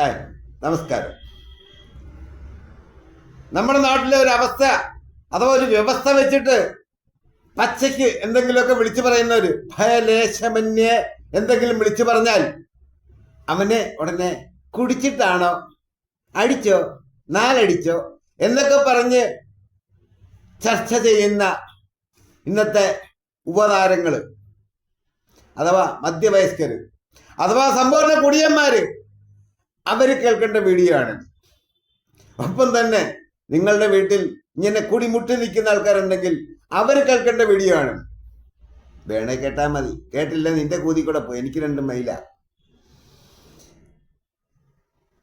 ഏ നമസ്കാരം. നമ്മുടെ നാട്ടിലെ ഒരു അവസ്ഥ അഥവാ ഒരു വ്യവസ്ഥ വെച്ചിട്ട് പച്ചയ്ക്ക് എന്തെങ്കിലുമൊക്കെ വിളിച്ചു പറയുന്നവര് ഭയലേശമന്യെ എന്തെങ്കിലും വിളിച്ചു പറഞ്ഞാൽ അവനെ ഉടനെ കുടിച്ചിട്ടാണോ അടിച്ചോ നാലടിച്ചോ എന്നൊക്കെ പറഞ്ഞ് ചർച്ച ചെയ്യുന്ന ഇന്നത്തെ ഉപതാരങ്ങൾ. അഥവാ മധ്യവയസ്കര്. അഥവാ സമ്പൂർണ കുടിയന്മാര്. അവർ കേൾക്കേണ്ട വീഡിയോ ആണ് ഒപ്പം തന്നെ നിങ്ങളുടെ വീട്ടിൽ ഇങ്ങനെ കുടിമുട്ടി നിൽക്കുന്ന ആൾക്കാരുണ്ടെങ്കിൽ അവർ കേൾക്കേണ്ട വീഡിയോ ആണ് വേണേ കേട്ടാൽ മതി. കേട്ടില്ല നിന്റെ കൂതി കൂടെ പോയി. എനിക്ക് രണ്ട് മൈല.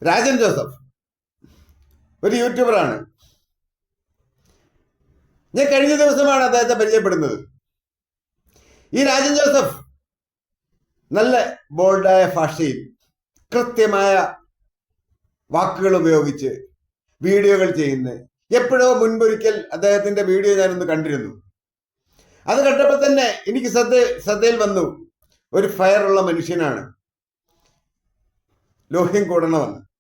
രാജൻ ജോസഫ് ഒരു യൂട്യൂബറാണ്. ഞാൻ കഴിഞ്ഞ ദിവസമാണ് അദ്ദേഹത്തെ പരിചയപ്പെടുന്നത്. ഈ രാജൻ ജോസഫ് നല്ല ബോൾഡായ ഭാഷയിൽ കൃത്യമായ വാക്കുകൾ ഉപയോഗിച്ച് വീഡിയോകൾ ചെയ്യുന്നത്. എപ്പോഴോ മുൻപൊരിക്കൽ അദ്ദേഹത്തിന്റെ വീഡിയോ ഞാനൊന്ന് കണ്ടിരുന്നു. അത് കണ്ടപ്പോൾ തന്നെ എനിക്ക് ശ്രദ്ധ ശ്രദ്ധയിൽ വന്നു. ഒരു ഫയറുള്ള മനുഷ്യനാണ്. ലോഹ്യം കൂടണമെന്ന്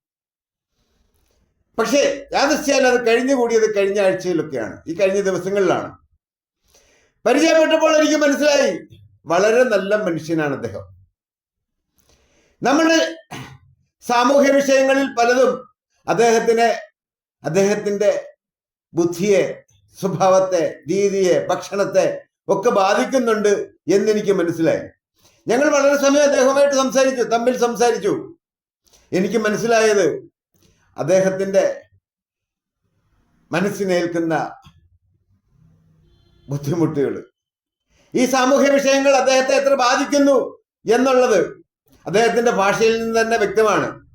പക്ഷേ യാദൃശ്യാൽ അത് കഴിഞ്ഞു കൂടിയത് കഴിഞ്ഞ ആഴ്ചയിലൊക്കെയാണ്. ഈ കഴിഞ്ഞ ദിവസങ്ങളിലാണ്. പരിചയപ്പെട്ടപ്പോൾ എനിക്ക് മനസ്സിലായി. വളരെ നല്ല മനുഷ്യനാണ് അദ്ദേഹം. നമ്മുടെ സാമൂഹ്യ വിഷയങ്ങളിൽ പലതും അദ്ദേഹത്തിനെ അദ്ദേഹത്തിന്റെ ബുദ്ധിയെ സ്വഭാവത്തെ രീതിയെ ഭക്ഷണത്തെ ഒക്കെ ബാധിക്കുന്നുണ്ട് എന്നെനിക്ക് മനസ്സിലായി. ഞങ്ങൾ വളരെ സമയം അദ്ദേഹവുമായിട്ട് സംസാരിച്ചു തമ്മിൽ സംസാരിച്ചു. എനിക്ക് മനസ്സിലായത് അദ്ദേഹത്തിന്റെ മനസ്സിനേൽക്കുന്ന ബുദ്ധിമുട്ടുകൾ ഈ സാമൂഹ്യ വിഷയങ്ങൾ അദ്ദേഹത്തെ എത്ര ബാധിക്കുന്നു എന്നുള്ളത് അദ്ദേഹത്തിന്റെ ഭാഷയിൽ നിന്ന് തന്നെ വ്യക്തമാണ്.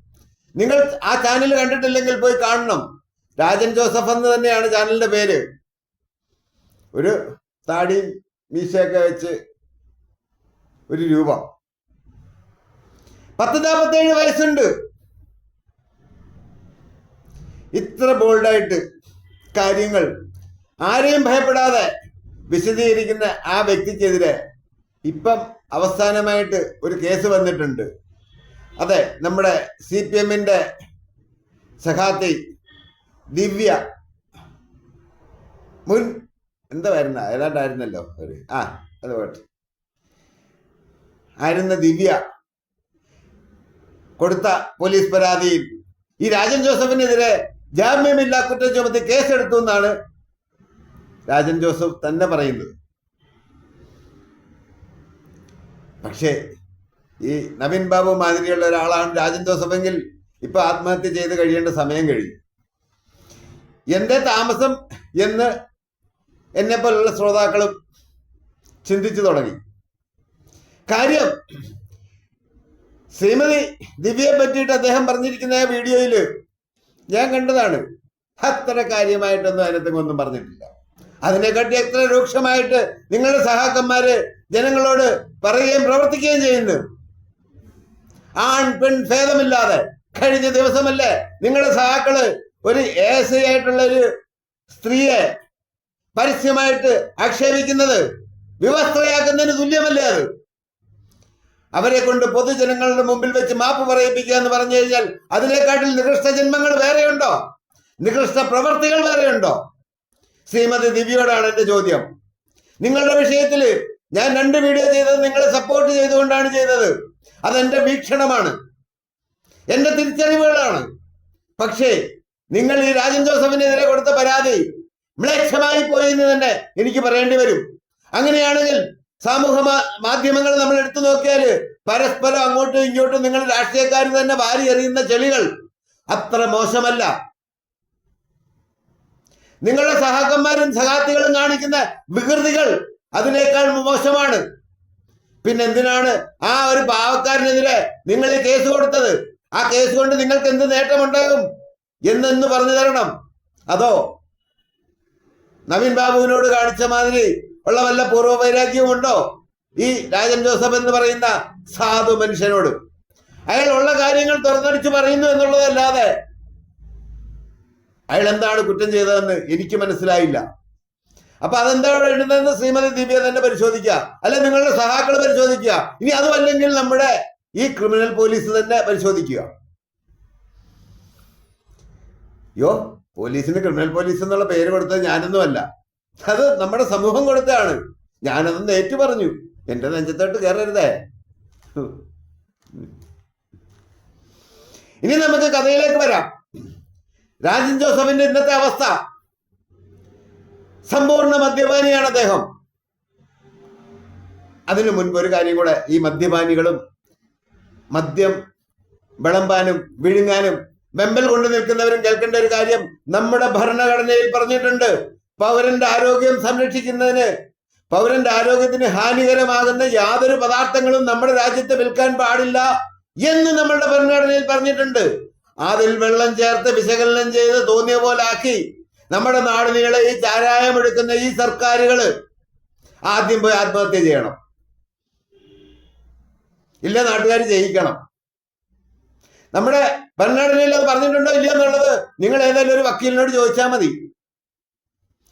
നിങ്ങൾ ആ ചാനൽ കണ്ടിട്ടില്ലെങ്കിൽ പോയി കാണണം. രാജൻ ജോസഫ് എന്ന് തന്നെയാണ് ചാനലിന്റെ പേര്. ഒരു താടി മീശയൊക്കെ വെച്ച് ഒരു രൂപ. പത്ത് നാൽപ്പത്തേഴ് വയസ്സുണ്ട്. ഇത്ര ബോൾഡായിട്ട് കാര്യങ്ങൾ. ആരെയും ഭയപ്പെടാതെ വിശദീകരിക്കുന്ന ആ വ്യക്തിക്കെതിരെ ഇപ്പം അവസാനമായിട്ട് ഒരു കേസ് വന്നിട്ടുണ്ട്. അതെ നമ്മുടെ സി പി എമ്മിന്റെ സഖാത്തി ദിവ്യ. മുൻ എന്താ വരുന്ന? ഏതാണ്ടായിരുന്നല്ലോ ഒരു ആ അത് പോട്ടെ. ആയിരുന്ന ദിവ്യ കൊടുത്ത പോലീസ് പരാതിയിൽ ഈ രാജൻ ജോസഫിനെതിരെ ജാമ്യമില്ലാ കുറ്റം ചുമത്തി കേസെടുത്തു എന്നാണ് രാജൻ ജോസഫ് തന്നെ പറയുന്നത്. പക്ഷേ ഈ നവീൻ ബാബു മാതിരിയുള്ള ഒരാളാണ് രാജൻ ജോസഫെങ്കിൽ ഇപ്പൊ ആത്മഹത്യ ചെയ്ത് കഴിയേണ്ട സമയം കഴിഞ്ഞു. എന്റെ താമസം എന്ന് എന്നെ പോലുള്ള ശ്രോതാക്കളും ചിന്തിച്ചു തുടങ്ങി. കാര്യം ശ്രീമതി ദിവ്യയെ പറ്റിയിട്ട് അദ്ദേഹം പറഞ്ഞിരിക്കുന്ന വീഡിയോയിൽ ഞാൻ കണ്ടതാണ്. അത്ര കാര്യമായിട്ടൊന്നും അതിനകത്തൊന്നും പറഞ്ഞിട്ടില്ല. അതിനെക്കാട്ടി എത്ര രൂക്ഷമായിട്ട് നിങ്ങളുടെ സഹാക്കന്മാര് ജനങ്ങളോട് പറയുകയും പ്രവർത്തിക്കുകയും ചെയ്യുന്നു. ആൺ പെൺ ഭേദമില്ലാതെ കഴിഞ്ഞ ദിവസമല്ലേ നിങ്ങളുടെ സഹാക്കൾ ഒരു ഏസയായിട്ടുള്ള ഒരു സ്ത്രീയെ പരസ്യമായിട്ട് ആക്ഷേപിക്കുന്നത് വിവസ്ത്രയാക്കുന്നതിന് തുല്യമല്ലേ അത്? അവരെ കൊണ്ട് പൊതുജനങ്ങളുടെ മുമ്പിൽ വെച്ച് മാപ്പ് പറയിപ്പിക്കുക എന്ന് പറഞ്ഞു കഴിഞ്ഞാൽ അതിനെക്കാട്ടിൽ നികൃഷ്ട ജന്മങ്ങൾ വേറെയുണ്ടോ? നികൃഷ്ട പ്രവർത്തികൾ വേറെയുണ്ടോ? ശ്രീമതി ദിവ്യയോടാണ് എന്റെ ചോദ്യം. നിങ്ങളുടെ വിഷയത്തിൽ ഞാൻ രണ്ട് വീഡിയോ ചെയ്തത് നിങ്ങളെ സപ്പോർട്ട് ചെയ്തുകൊണ്ടാണ് ചെയ്തത്. അതെന്റെ വീക്ഷണമാണ്. എന്റെ തിരിച്ചറിവുകളാണ്. പക്ഷേ നിങ്ങൾ ഈ രാജൻ ജോസഫിനെതിരെ കൊടുത്ത പരാതി മ്ലേച്ഛമായി പോയി എന്ന് തന്നെ എനിക്ക് പറയേണ്ടി വരും. അങ്ങനെയാണെങ്കിൽ സാമൂഹ മാധ്യമങ്ങൾ നമ്മൾ എടുത്തു നോക്കിയാൽ പരസ്പരം അങ്ങോട്ടും ഇങ്ങോട്ടും നിങ്ങൾ രാഷ്ട്രീയക്കാർ തന്നെ വാരി എറിയുന്ന ചെളികൾ അത്ര മോശമല്ല. നിങ്ങളുടെ സഹാക്കന്മാരും സഹാത്തികളും കാണിക്കുന്ന വികൃതികൾ അതിനേക്കാൾ മോശമാണ്. പിന്നെ എന്തിനാണ് ആ ഒരു പാവക്കാരനെതിരെ നിങ്ങൾ ഈ കേസ് കൊടുത്തത്? ആ കേസ് കൊണ്ട് നിങ്ങൾക്ക് എന്ത് നേട്ടമുണ്ടാകും എന്നെന്ന് പറഞ്ഞു തരണം. അതോ നവീൻ ബാബുവിനോട് കാണിച്ച മാതിരി ഉള്ള വല്ല പൂർവ വൈരാഗ്യവും ഉണ്ടോ ഈ രാജൻ ജോസഫ് എന്ന് പറയുന്ന സാധു മനുഷ്യനോട്. അയാൾ ഉള്ള കാര്യങ്ങൾ തുറന്നടിച്ച് പറയുന്നു എന്നുള്ളതല്ലാതെ അയാൾ എന്താണ് കുറ്റം ചെയ്തതെന്ന് എനിക്ക് മനസ്സിലായില്ല. അപ്പൊ അതെന്താണ് എഴുതുന്നതെന്ന് ശ്രീമതി ദിവ്യ തന്നെ പരിശോധിക്കുക. അല്ലെ നിങ്ങളുടെ സഹാക്കൾ പരിശോധിക്കുക. ഇനി അതുമല്ലെങ്കിൽ നമ്മുടെ ഈ ക്രിമിനൽ പോലീസ് തന്നെ പരിശോധിക്കുക. യോ പോലീസിന് ക്രിമിനൽ പോലീസ് എന്നുള്ള പേര് കൊടുത്തത് ഞാനൊന്നുമല്ല. അത് നമ്മുടെ സമൂഹം കൊടുത്തതാണ്. ഞാനതൊന്ന് ഏറ്റു പറഞ്ഞു എന്റെ നെഞ്ചത്തോട്ട് കയറരുതേ. ഇനി നമുക്ക് കഥയിലേക്ക് വരാം. രാജൻ ജോസഫിന്റെ ഇന്നത്തെ അവസ്ഥ. സമ്പൂർണ മദ്യപാനിയാണ് അദ്ദേഹം. അതിനു മുൻപ് ഒരു കാര്യം കൂടെ ഈ മദ്യപാനികളും മദ്യം വിളമ്പാനും വിഴുങ്ങാനും വെമ്പൽ കൊണ്ടു നിൽക്കുന്നവരും കേൾക്കേണ്ട ഒരു കാര്യം നമ്മുടെ ഭരണഘടനയിൽ പറഞ്ഞിട്ടുണ്ട്. പൗരന്റെ ആരോഗ്യം സംരക്ഷിക്കുന്നതിന് പൗരന്റെ ആരോഗ്യത്തിന് ഹാനികരമാകുന്ന യാതൊരു പദാർത്ഥങ്ങളും നമ്മുടെ രാജ്യത്ത് വിൽക്കാൻ പാടില്ല എന്ന് നമ്മളുടെ ഭരണഘടനയിൽ പറഞ്ഞിട്ടുണ്ട്. അതിൽ വെള്ളം ചേർത്ത് വിശകലനം ചെയ്ത് തോന്നിയ പോലെ ആക്കി നമ്മുടെ നാടിനീളെ ഈ ചാരായം എടുക്കുന്ന ഈ സർക്കാരുകൾ ആദ്യം പോയി ആത്മഹത്യ ചെയ്യണം. ഇല്ല നാട്ടുകാർ ജയിക്കണം. നമ്മുടെ ഭരണഘടനയിൽ അത് പറഞ്ഞിട്ടുണ്ടോ ഇല്ല എന്നുള്ളത് നിങ്ങൾ ഏതായാലും ഒരു വക്കീലിനോട് ചോദിച്ചാൽ മതി.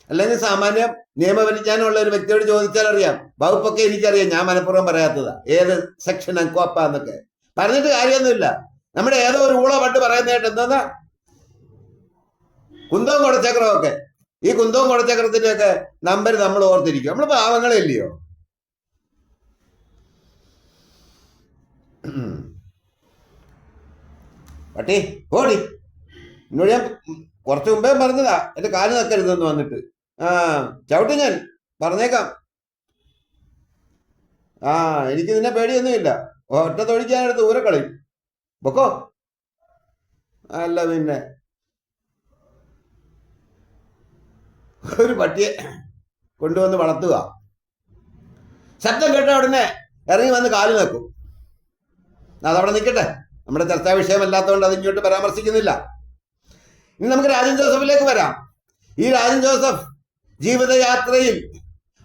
അല്ലെങ്കിൽ സാമാന്യം നിയമപരിജ്ഞാനമുള്ള ഒരു വ്യക്തിയോട് ചോദിച്ചാൽ അറിയാം. വകുപ്പൊക്കെ എനിക്കറിയാം ഞാൻ മനഃപൂർവം പറയാത്തതാ. ഏത് സെക്ഷൻ അങ്കോപ്പ എന്നൊക്കെ. പറഞ്ഞിട്ട് കാര്യമൊന്നുമില്ല. നമ്മുടെ ഏതോ ഒരു ഊള പണ്ട് പറയുന്നതായിട്ട് എന്താ? കുന്തവും കുടച്ചക്രമൊക്കെ. ഈ കുന്തവും കുടച്ചക്രത്തിന്റെ ഒക്കെ നമ്പർ നമ്മൾ ഓർത്തിരിക്കും. നമ്മൾ പാവങ്ങളെ ഇല്ലയോ? പട്ടി ഓടി. എന്നോട് ഞാൻ കുറച്ച് മുമ്പേ പറഞ്ഞതാ. എന്റെ കാൽ നക്കരുതെന്ന് വന്നിട്ട്. ആ ചവിട്ടി ഞാൻ. പറഞ്ഞേക്കാം. ആ എനിക്ക് നിന്നെ പേടിയൊന്നുമില്ല. ഒറ്റ തൊഴിക്കാനെടുത്ത് ഊരക്കളയും. കളയും പൊക്കോ? അല്ല പിന്നെ. ഒരു പട്ടിയെ കൊണ്ടുവന്ന് വളർത്തുക. ശബ്ദം കേട്ട ഉടനെ ഇറങ്ങി വന്ന് കാൽ നിൽക്കും അതവിടെ നിൽക്കട്ടെ. നമ്മുടെ ചർച്ചാ വിഷയമല്ലാത്തതുകൊണ്ട് അത് ഇങ്ങോട്ട് പരാമർശിക്കുന്നില്ല. ഇനി നമുക്ക് രാജൻ ജോസഫിലേക്ക് വരാം. ഈ രാജൻ ജോസഫ് ജീവിതയാത്രയിൽ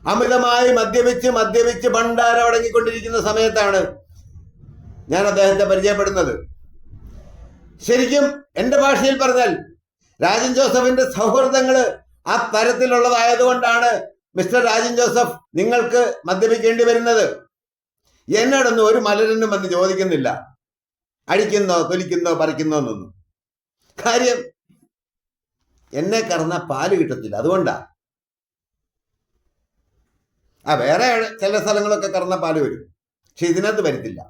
അമിതമായി മദ്യപിച്ച് മദ്യപിച്ച് ഭണ്ഡാരം അടങ്ങിക്കൊണ്ടിരിക്കുന്ന സമയത്താണ് ഞാൻ അദ്ദേഹത്തെ പരിചയപ്പെടുന്നത്. ശരിക്കും എന്റെ ഭാഷയിൽ പറഞ്ഞാൽ രാജൻ ജോസഫിന്റെ സൗഹൃദങ്ങൾ ആ തരത്തിലുള്ളതായതുകൊണ്ടാണ് മിസ്റ്റർ രാജൻ ജോസഫ് നിങ്ങൾക്ക് മദ്യപിക്കേണ്ടി വരുന്നത്. എന്നോടൊന്നും ഒരു മലരനും വന്ന് ചോദിക്കുന്നില്ല. അടിക്കുന്നോ തൊലിക്കുന്നോ പറിക്കുന്നോ എന്നൊന്നും. കാര്യം എന്നെ കറന്ന പാൽ കിട്ടത്തില്ല. അതുകൊണ്ടാ. ആ വേറെ ചില സ്ഥലങ്ങളൊക്കെ കറന്ന പാൽ വരും. പക്ഷെ ഇതിനകത്ത് വരത്തില്ല.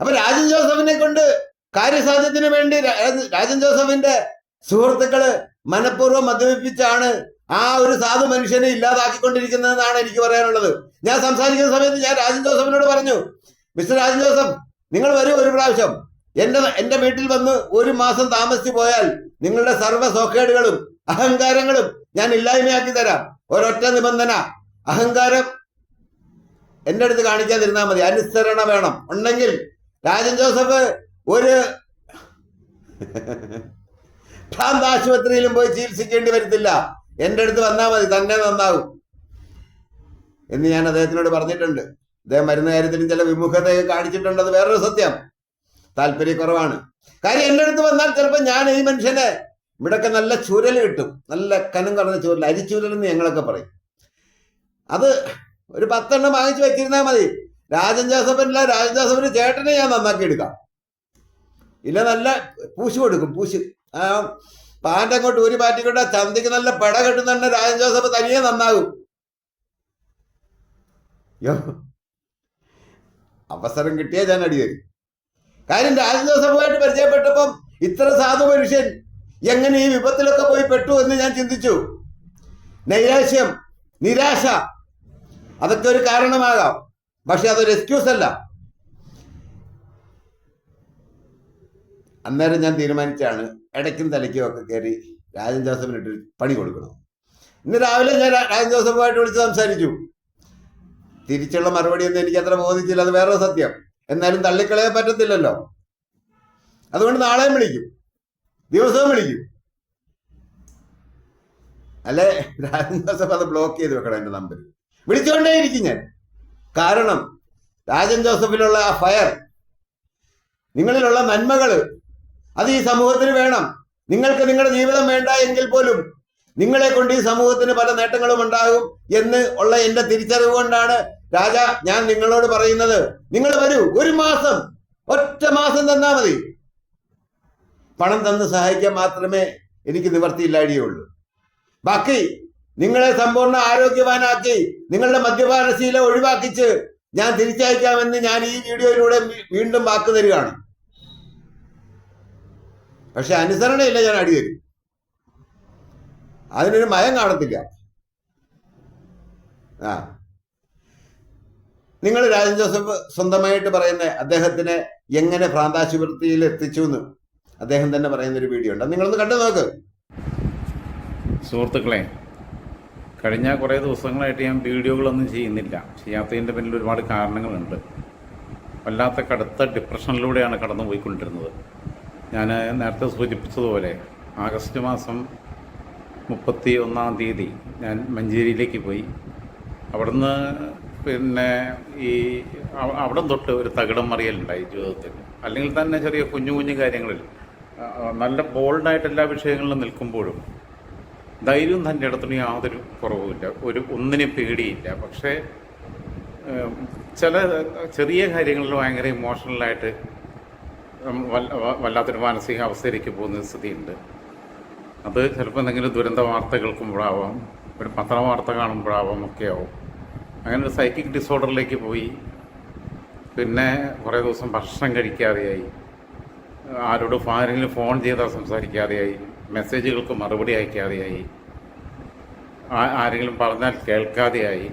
അപ്പൊ രാജൻ ജോസഫിനെ കൊണ്ട് കാര്യസാധ്യത്തിന് വേണ്ടി രാജൻ ജോസഫിന്റെ സുഹൃത്തുക്കൾ മനഃപൂർവം മദ്യപിപ്പിച്ചാണ് ആ ഒരു സാധു മനുഷ്യനെ ഇല്ലാതാക്കിക്കൊണ്ടിരിക്കുന്നതെന്നാണ് എനിക്ക് പറയാനുള്ളത്. ഞാൻ സംസാരിക്കുന്ന സമയത്ത് ഞാൻ രാജൻ ജോസഫിനോട് പറഞ്ഞു മിസ്റ്റർ രാജൻ ജോസഫ് നിങ്ങൾ വരും ഒരു പ്രാവശ്യം. എന്റെ എന്റെ വീട്ടിൽ വന്ന് ഒരു മാസം താമസിച്ചു പോയാൽ നിങ്ങളുടെ സർവ സോക്കേടുകളും അഹങ്കാരങ്ങളും ഞാൻ ഇല്ലായ്മയാക്കി തരാം. ഒരൊറ്റ നിബന്ധന അഹങ്കാരം എന്റെ അടുത്ത് കാണിക്കാതിരുന്നാൽ മതി. അനുസരണ വേണം. ഉണ്ടെങ്കിൽ രാജൻ ജോസഫ് ഒരു ഭ്രാന്ത് ആശുപത്രിയിലും പോയി ചികിത്സിക്കേണ്ടി വരത്തില്ല. എന്റെ അടുത്ത് വന്നാൽ മതി തന്നെ നന്നാവും. എന്ന് ഞാൻ അദ്ദേഹത്തിനോട് പറഞ്ഞിട്ടുണ്ട്. അദ്ദേഹം മരുന്ന് കാര്യത്തിലും ചില വിമുഖതയൊക്കെ കാണിച്ചിട്ടുണ്ട് അത് വേറൊരു സത്യം. താല്പര്യക്കുറവാണ്. കാര്യം എന്റെ അടുത്ത് വന്നാൽ ചിലപ്പോൾ ഞാൻ ഈ മനുഷ്യനെ ഇവിടൊക്കെ നല്ല ചുരൽ കിട്ടും. നല്ല കനം കുറഞ്ഞ ചുരൽ അരിച്ചുരൽ എന്ന് ഞങ്ങളൊക്കെ പറയും. അത് ഒരു പത്തെണ്ണം വാങ്ങിച്ചു വെച്ചിരുന്നാൽ മതി. രാജൻ ജോസഫിനല്ല രാജൻ ജോസഫിന് ചേട്ടനെ ഞാൻ നന്നാക്കി എടുക്കാം ഇല്ല നല്ല പൂശു കൊടുക്കും പൂശ്. പാന്റെ അങ്ങോട്ട് ഊരി മാറ്റിക്കൊണ്ട് ചന്തിക്ക് നല്ല പെട കെട്ടുന്നുണ്ട് രാജൻ ജോസഫ് തനിയെ നന്നാകും. യോ അവസരം കിട്ടിയാൽ ഞാൻ അടി തരും. കാര്യം രാജൻ ജോസഫുമായിട്ട് പരിചയപ്പെട്ടപ്പം ഇത്ര സാധു മനുഷ്യൻ എങ്ങനെ ഈ വിപത്തിലൊക്കെ പോയി പെട്ടു എന്ന് ഞാൻ ചിന്തിച്ചു. നൈരാശ്യം നിരാശ അതൊക്കെ ഒരു കാരണമാകാം. പക്ഷെ അതൊരു എക്സ്ക്യൂസ് അല്ല. അന്നേരം ഞാൻ തീരുമാനിച്ചാണ് ഇടയ്ക്കും തലയ്ക്കും ഒക്കെ കയറി രാജൻ ജോസഫിനിട്ട് പണി കൊടുക്കണം. ഇന്ന് രാവിലെ ഞാൻ രാജൻ ജോസഫുമായിട്ട് വിളിച്ച് സംസാരിച്ചു. തിരിച്ചുള്ള മറുപടിയൊന്നും എനിക്ക് അത്ര ബോധിച്ചില്ല അത് വേറെ സത്യം. എന്നാലും തള്ളിക്കളയാൻ പറ്റത്തില്ലല്ലോ. അതുകൊണ്ട് നാളെയും വിളിക്കും. ദിവസവും വിളിക്കും. അല്ലെ? രാജൻ ജോസഫ് അത് ബ്ലോക്ക് ചെയ്ത് വെക്കണം എന്റെ നമ്പർ വിളിച്ചുകൊണ്ടേയിരിക്കും ഞാൻ. കാരണം രാജൻ ജോസഫിലുള്ള ആ ഫയർ നിങ്ങളിലുള്ള നന്മകൾ അത് ഈ സമൂഹത്തിന് വേണം. നിങ്ങൾക്ക് നിങ്ങളുടെ ജീവിതം വേണ്ട എങ്കിൽ പോലും നിങ്ങളെ കൊണ്ട് ഈ സമൂഹത്തിന് പല നേട്ടങ്ങളും ഉണ്ടാകും എന്ന് ഉള്ള എന്റെ തിരിച്ചറിവ് കൊണ്ടാണ് രാജ ഞാൻ നിങ്ങളോട് പറയുന്നത്. നിങ്ങൾ വരൂ. ഒരു മാസം. ഒറ്റ മാസം തന്നാ മതി. പണം തന്ന് സഹായിക്കാൻ മാത്രമേ എനിക്ക് നിവർത്തിയില്ലാടിയുള്ളൂ ബാക്കി നിങ്ങളെ സമ്പൂർണ ആരോഗ്യവാനാക്കി നിങ്ങളുടെ മദ്യപാനശീല ഒഴിവാക്കിച്ച് ഞാൻ തിരിച്ചയക്കാമെന്ന് ഞാൻ ഈ വീഡിയോയിലൂടെ വീണ്ടും വാക്ക് തരികയാണ്. പക്ഷെ അനുസരണയില്ല ഞാൻ അടി തരും അതിനൊരു മയം കാണത്തില്ല. ആ. നിങ്ങൾ രാജൻ ജോസഫ് സ്വന്തമായിട്ട് പറയുന്ന അദ്ദേഹത്തിനെ എങ്ങനെ ഭ്രാന്താശുപത്രിയിൽ എത്തിച്ചു എന്ന് അദ്ദേഹം തന്നെ പറയുന്ന ഒരു വീഡിയോ ഉണ്ട്. നിങ്ങളൊന്ന് കണ്ടു നോക്ക്. സുഹൃത്തുക്കളെ കഴിഞ്ഞ കുറേ ദിവസങ്ങളായിട്ട് ഞാൻ വീഡിയോകളൊന്നും ചെയ്യുന്നില്ല. ചെയ്യാത്തതിന്റെ പിന്നിൽ ഒരുപാട് കാരണങ്ങളുണ്ട്. വല്ലാത്ത കടുത്ത ഡിപ്രഷനിലൂടെയാണ് കടന്നു പോയിക്കൊണ്ടിരുന്നത് ഞാൻ നേരത്തെ സൂചിപ്പിച്ചതുപോലെ ആഗസ്റ്റ് മാസം മുപ്പത്തി ഒന്നാം തീയതി ഞാൻ മഞ്ചേരിയിലേക്ക് പോയി. അവിടുന്ന് പിന്നെ ഈ അവ- അവിടം തൊട്ട് ഒരു തകിടം മറിയലുണ്ടായി ജീവിതത്തിൽ അല്ലെങ്കിൽ തന്നെ ചെറിയ കുഞ്ഞു കുഞ്ഞു കാര്യങ്ങളിൽ. നല്ല ബോൾഡായിട്ട് എല്ലാ വിഷയങ്ങളിലും നിൽക്കുമ്പോഴും ധൈര്യം തന്റെ ഇടത്തിന് യാതൊരു കുറവുമില്ല. ഒരു ഒന്നിനും പേടിയില്ല. പക്ഷേ ചില ചെറിയ കാര്യങ്ങളിൽ ഭയങ്കര ഇമോഷണലായിട്ട് വല്ലാത്തൊരു മാനസിക അവസ്ഥയിലേക്ക് പോകുന്ന സ്ഥിതിയുണ്ട്. അത് ചിലപ്പോൾ എന്തെങ്കിലും ദുരന്ത വാർത്ത കേൾക്കുമ്പോഴാവാം ഒരു പത്രവാർത്ത കാണുമ്പോഴാവാം ഒക്കെയാവും. അങ്ങനെ ഒരു സൈക്കിക് ഡിസോർഡറിലേക്ക് പോയി പിന്നെ കുറേ ദിവസം ഭക്ഷണം കഴിക്കാതെയായി ആരോട് ആരെങ്കിലും ഫോൺ ചെയ്താൽ സംസാരിക്കാതെയായി മെസ്സേജുകൾക്ക് മറുപടി അയക്കാതെയായി ആരെങ്കിലും പറഞ്ഞാൽ കേൾക്കാതെയായി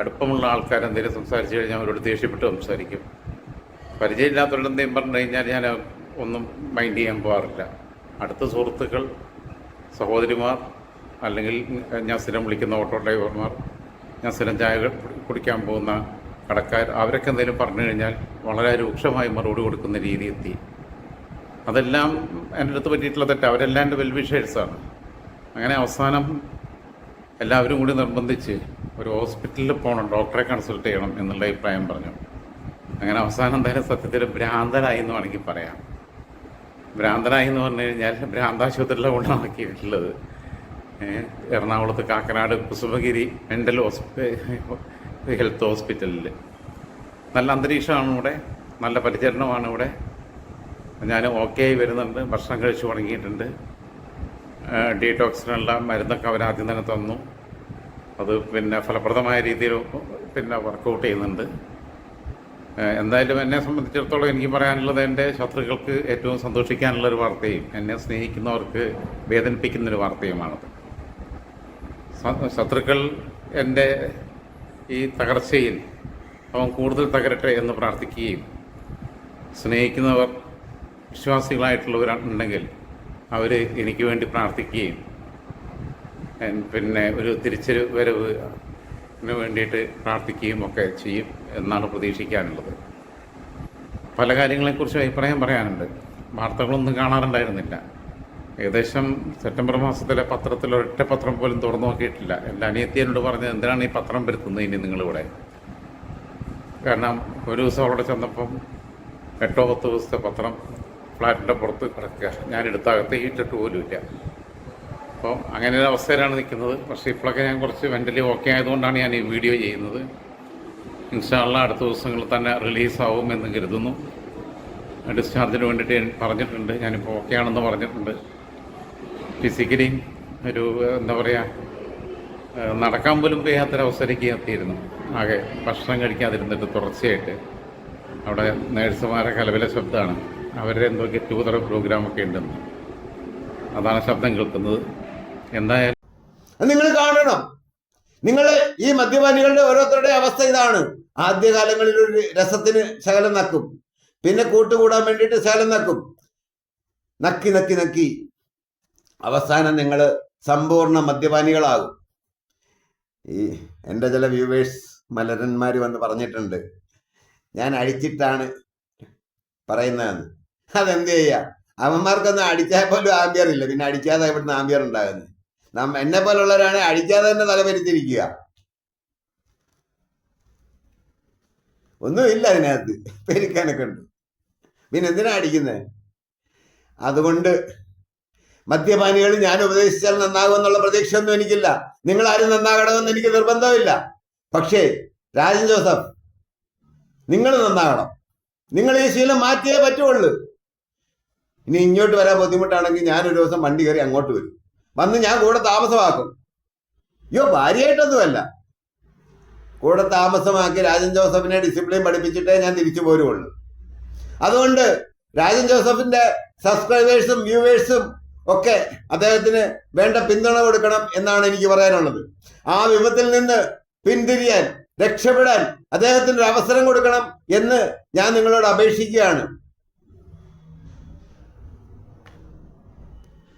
അടുപ്പമുള്ള ആൾക്കാരെന്തെങ്കിലും സംസാരിച്ചു കഴിഞ്ഞാൽ അവരോട് ദേഷ്യപ്പെട്ട് സംസാരിക്കും. പരിചയമില്ലാത്തവരുടെ എന്തെങ്കിലും പറഞ്ഞു കഴിഞ്ഞാൽ ഞാൻ ഒന്നും മൈൻഡ് ചെയ്യാൻ പോകാറില്ല. അടുത്ത സുഹൃത്തുക്കൾ സഹോദരിമാർ അല്ലെങ്കിൽ ഞാൻ സ്ഥിരം വിളിക്കുന്ന ഓട്ടോ ഡ്രൈവർമാർ ഞാൻ സ്ഥിരം ചായ കുടിക്കാൻ പോകുന്ന കടക്കാർ അവരൊക്കെ എന്തെങ്കിലും പറഞ്ഞു കഴിഞ്ഞാൽ വളരെ രൂക്ഷമായി മറുപടി കൊടുക്കുന്ന രീതി എത്തി. അതെല്ലാം എന്റെ അടുത്ത് പറ്റിയിട്ടുള്ള തെറ്റ്. അവരെല്ലാം എന്റെ വെൽവിഷേഴ്സാണ് അങ്ങനെ അവസാനം എല്ലാവരും കൂടി നിർബന്ധിച്ച് ഒരു ഹോസ്പിറ്റലിൽ പോകണം ഡോക്ടറെ കൺസൾട്ട് ചെയ്യണം എന്നുള്ള അഭിപ്രായം പറഞ്ഞു. അങ്ങനെ അവസാനം തന്നെ സത്യത്തിൽ ഭ്രാന്തരായി എന്ന് വേണമെങ്കിൽ പറയാം. ഭ്രാന്തരായി എന്ന് പറഞ്ഞു കഴിഞ്ഞാൽ ഭ്രാന്താശുപത്രിയിലെ കൊണ്ടാക്കിയിട്ടുള്ളത്. എറണാകുളത്ത് കാക്കനാട് കുസുമഗിരി മെന്റൽ ഹോസ്പി ഹെൽത്ത് ഹോസ്പിറ്റലിൽ നല്ല അന്തരീക്ഷമാണ് ഇവിടെ നല്ല പരിചരണമാണ് ഇവിടെ. ഞാൻ ഓക്കെ ആയി വരുന്നുണ്ട് ഭക്ഷണം കഴിച്ചു തുടങ്ങിയിട്ടുണ്ട്. ഡീടോക്സിനുള്ള മരുന്നൊക്കെ അവർ ആദ്യം തന്നെ തന്നു. അത് പിന്നെ ഫലപ്രദമായ രീതിയിൽ പിന്നെ വർക്കൗട്ട് ചെയ്യുന്നുണ്ട്. എന്തായാലും എന്നെ സംബന്ധിച്ചിടത്തോളം എനിക്ക് പറയാനുള്ളത് എന്റെ ശത്രുക്കൾക്ക് ഏറ്റവും സന്തോഷിക്കാനുള്ളൊരു വാർത്തയും എന്നെ സ്നേഹിക്കുന്നവർക്ക് വേദനിപ്പിക്കുന്നൊരു വാർത്തയുമാണത്. ശത്രുക്കൾ എന്റെ ഈ തകർച്ചയിൽ അവൻ കൂടുതൽ തകരട്ടെ എന്ന് പ്രാർത്ഥിക്കുകയും സ്നേഹിക്കുന്നവർ വിശ്വാസികളായിട്ടുള്ളവരുണ്ടെങ്കിൽ അവർ എനിക്ക് വേണ്ടി പ്രാർത്ഥിക്കുകയും പിന്നെ ഒരു തിരിച്ചു വരവിന് വേണ്ടിയിട്ട് പ്രാർത്ഥിക്കുകയും ഒക്കെ ചെയ്യും എന്നാണ് പ്രതീക്ഷിക്കാനുള്ളത്. പല കാര്യങ്ങളെക്കുറിച്ച് അഭിപ്രായം പറയാനുണ്ട്. വാർത്തകളൊന്നും കാണാറുണ്ടായിരുന്നില്ല. ഏകദേശം സെപ്റ്റംബർ മാസത്തിലെ പത്രത്തിൽ ഒരൊറ്റ പത്രം പോലും തുറന്നു നോക്കിയിട്ടില്ല. എന്റെ അനിയത്തിയനോട് പറഞ്ഞത് എന്തിനാണ് ഈ പത്രം വരുത്തുന്നത് ഇനി നിങ്ങളിവിടെ? കാരണം ഒരു ദിവസം അവിടെ ചെന്നപ്പം എട്ടോ പത്തോ ദിവസത്തെ പത്രം ഫ്ലാറ്റിന്റെ പുറത്ത് കിടക്കുക. ഞാൻ എടുത്ത അകത്തേക്ക് ഇട്ടിട്ട് പോലുമില്ല. അപ്പോൾ അങ്ങനെ ഒരു അവസ്ഥയിലാണ് നിൽക്കുന്നത്. പക്ഷേ ഇപ്പോഴൊക്കെ ഞാൻ കുറച്ച് മെന്റലി ഓക്കെ ആയതുകൊണ്ടാണ് ഞാൻ ഈ വീഡിയോ ചെയ്യുന്നത്. ഇൻഷാള്ള അടുത്ത ദിവസങ്ങളിൽ തന്നെ റിലീസാവും എന്ന് കരുതുന്നു. ഡിസ്ചാർജിന് വേണ്ടിയിട്ട് ഞാൻ പറഞ്ഞിട്ടുണ്ട്. ഞാനിപ്പോൾ ഓക്കെ ആണെന്ന് പറഞ്ഞിട്ടുണ്ട്. ഫിസിക്കലി ഒരു എന്താ പറയുക നടക്കാൻ പോലും വയ്യാത്തൊരവസ്ഥയിലേക്ക് എത്തിയിരുന്നു. ആകെ ഭക്ഷണം കഴിക്കാതിരുന്നിട്ട് തുടർച്ചയായിട്ട്. അവിടെ നേഴ്സുമാരെ കലവിലെ ശബ്ദമാണ്. അവരുടെ എന്തോ ഗെറ്റ് ടുഗദർ പ്രോഗ്രാമൊക്കെ ഉണ്ടെന്ന്. അതാണ് ശബ്ദം കേൾക്കുന്നത്. എന്തായാലും നിങ്ങൾ കാണണം. നിങ്ങൾ ഈ മദ്യപാനികളുടെ ഓരോരുത്തരുടെ അവസ്ഥ ഇതാണ്. ആദ്യകാലങ്ങളിൽ ഒരു രസത്തിന് ശകലം നക്കും. പിന്നെ കൂട്ടുകൂടാൻ വേണ്ടിയിട്ട് ശകലം നക്കും. നക്കി നക്കി നക്കി. അവസാനം നിങ്ങൾ സമ്പൂർണ മദ്യപാനികളാകും. ഈ എന്റെ ചില വ്യൂവേഴ്സ് മലരന്മാർ വന്ന് പറഞ്ഞിട്ടുണ്ട്. ഞാൻ അടിച്ചിട്ടാണ് പറയുന്നതെന്ന്. അതെന്ത് ചെയ്യുക അവന്മാർക്കൊന്നും അടിച്ചാൽ പോലും ആംബിയർ ഇല്ല പിന്നെ അടിക്കാതെ ഇവിടുന്ന് ആംബിയർ ഉണ്ടാകുന്നത്. നാം എന്നെ പോലുള്ളവരാണ് അടിക്കാതെ തന്നെ തലപരിച്ചിരിക്കുക ഒന്നുമില്ല അതിനകത്ത്. പെരുക്കാനൊക്കെ ഉണ്ട്. പിന്നെ എന്തിനാ അടിക്കുന്നത് അതുകൊണ്ട് മദ്യപാനികൾ ഞാൻ ഉപദേശിച്ചാൽ നന്നാകുമെന്നുള്ള പ്രതീക്ഷയൊന്നും എനിക്കില്ല. നിങ്ങൾ ആരും നന്നാകണമെന്ന് എനിക്ക് നിർബന്ധമില്ല. പക്ഷേ രാജൻ ജോസഫ് നിങ്ങൾ നന്നാകണം. നിങ്ങൾ ഈ ശീലം മാറ്റിയേ പറ്റുള്ളൂ. ഇനി ഇങ്ങോട്ട് വരാൻ ബുദ്ധിമുട്ടാണെങ്കിൽ ഞാനൊരു ദിവസം വണ്ടി കയറി അങ്ങോട്ട് വരും. വന്ന് ഞാൻ കൂടെ താമസമാക്കും. അയ്യോ ഭാര്യയായിട്ടൊന്നുമല്ല. കൂടെ താമസമാക്കി രാജൻ ജോസഫിനെ ഡിസിപ്ലിൻ പഠിപ്പിച്ചിട്ടേ ഞാൻ തിരിച്ചു പോരുള്ളൂ അതുകൊണ്ട് രാജൻ ജോസഫിന്റെ സബ്സ്ക്രൈബേഴ്സും വ്യൂവേഴ്സും ഒക്കെ അദ്ദേഹത്തിന് വേണ്ട പിന്തുണ കൊടുക്കണം എന്നാണ് എനിക്ക് പറയാനുള്ളത്. ആ വിപത്തിൽ നിന്ന് പിന്തിരിയാൻ രക്ഷപ്പെടാൻ അദ്ദേഹത്തിന് ഒരു അവസരം കൊടുക്കണം എന്ന് ഞാൻ നിങ്ങളോട് അപേക്ഷിക്കുകയാണ്.